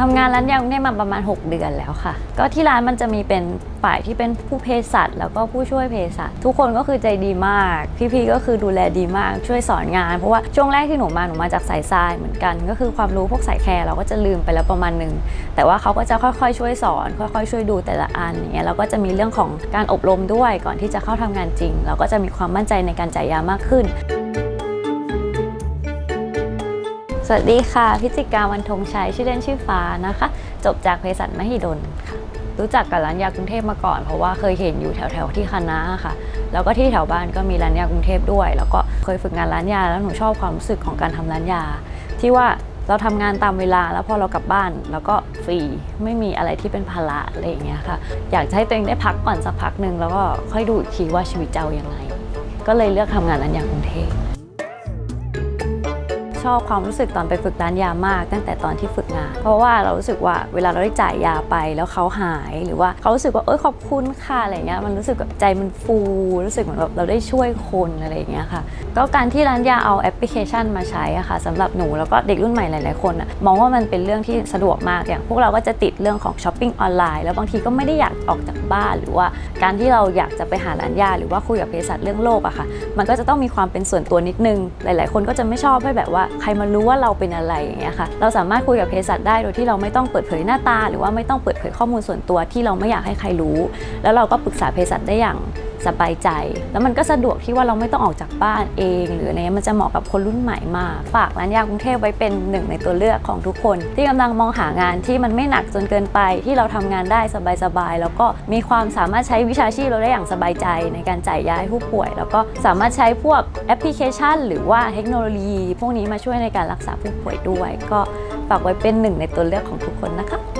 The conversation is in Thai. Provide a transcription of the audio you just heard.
ทำงานร้านยากรุงเทพมาประมาณ 6 เดือนแล้วค่ะ ก็ที่ร้านมันจะมีเป็นฝ่ายที่เป็นผู้เภสัชแล้วก็ผู้ช่วยเภสัชทุกคนก็คือใจดีมาก พี่ๆก็คือดูแลดีมากช่วยสอนงาน เพราะว่าช่วงแรกที่หนูมาหนูมาจากสายทรายเหมือนกัน ก็คือความรู้พวกสายแคร์เราก็จะลืมไปแล้วประมาณหนึ่งแต่ว่าเขาก็จะค่อยๆ ช่วยสอน ค่อยๆ ช่วยดูแต่ละอันอย่างเงี้ยแล้วก็จะมีเรื่องของการอบรมด้วยก่อนที่จะเข้าทำงานจริง เราก็จะมีความมั่นใจในการจ่ายยามากขึ้น สวัสดีค่ะ พิจิกาวันธงชัยชื่อเล่นชื่อฟ้านะคะ จบจากเภสัชมหิดลค่ะ รู้จักกับร้านยากรุงเทพมาก่อน เพราะว่าเคยเห็นอยู่แถวๆที่คณะค่ะ แล้วก็ที่แถวบ้านก็มีร้านยากรุงเทพด้วย แล้วก็เคยฝึกงานร้านยา แล้วหนูชอบความรู้สึกของการทำร้านยา ที่ว่าเราทำงานตามเวลาแล้วพอเรากลับบ้าน แล้วก็ฟรีไม่มีอะไรที่เป็นภาระอะไรอย่างเงี้ยค่ะ อยากให้ตัวเองได้พักก่อนสักพักหนึ่งแล้วก็ค่อยดูอีกทีว่าชีวิตจะเอายังไงก็เลยเลือกทำงานร้านยากรุงเทพ ชอบความรู้สึกตอนไปฝึกร้านยามาก ตั้งแต่ตอนที่ฝึกงาน เพราะว่าเรารู้สึกว่าเวลาเราได้จ่ายยาไปแล้วเขาหายหรือว่าเขารู้สึกว่าเอ้ยขอบคุณค่ะอะไรเงี้ยมันรู้สึกแบบใจมันฟู รู้สึกเหมือนแบบเราได้ช่วยคนอะไรเงี้ยค่ะก็การที่ร้านยาเอาแอปพลิเคชันมาใช้อะค่ะสำหรับหนูแล้วก็เด็กรุ่นใหม่หลาย ๆ คนอะมองว่ามันเป็นเรื่องที่สะดวกมากอย่างพวกเราก็จะติดเรื่องของช้อปปิ้งออนไลน์แล้วบางทีก็ไม่ได้อยากออกจากบ้าน หรือว่าการที่เราอยากจะไปหาร้านยาหรือว่าคุยกับเภสัชเรื่องโรคอะค่ะ มันก็จะต้องมีความเป็นส่วนตัวนิดนึง หลาย ๆ คนก็จะไม่ชอบให้แบบว่าใครมารู้ว่าเราเป็นอะไรอย่างเงี้ยค่ะเราสามารถคุยกับเภสัชได้โดยที่เราไม่ต้องเปิดเผยหน้าตา หรือว่าไม่ต้องเปิดเผยข้อมูลส่วนตัวที่เราไม่อยากให้ใครรู้ แล้วเราก็ปรึกษาเภสัชได้อย่าง สบายใจ แล้วมันก็สะดวกที่ว่าเราไม่ต้องออกจากบ้านเอง หรืออะไรเงี้ยมันจะเหมาะกับคนรุ่นใหม่มาก ฝากร้านยากรุงเทพไว้เป็นหนึ่งในตัวเลือกของทุกคน ที่กำลังมองหางานที่มันไม่หนักจนเกินไป ที่เราทำงานได้สบายๆแล้วก็มีความสามารถใช้วิชาชีพเราได้อย่างสบายใจ ในการจ่ายยาให้ผู้ป่วย แล้วก็สามารถใช้พวกแอปพลิเคชัน หรือว่าเทคโนโลยี พวกนี้มาช่วยในการรักษาผู้ป่วยด้วย ก็ฝากไว้เป็นหนึ่งในตัวเลือกของทุกคนนะคะ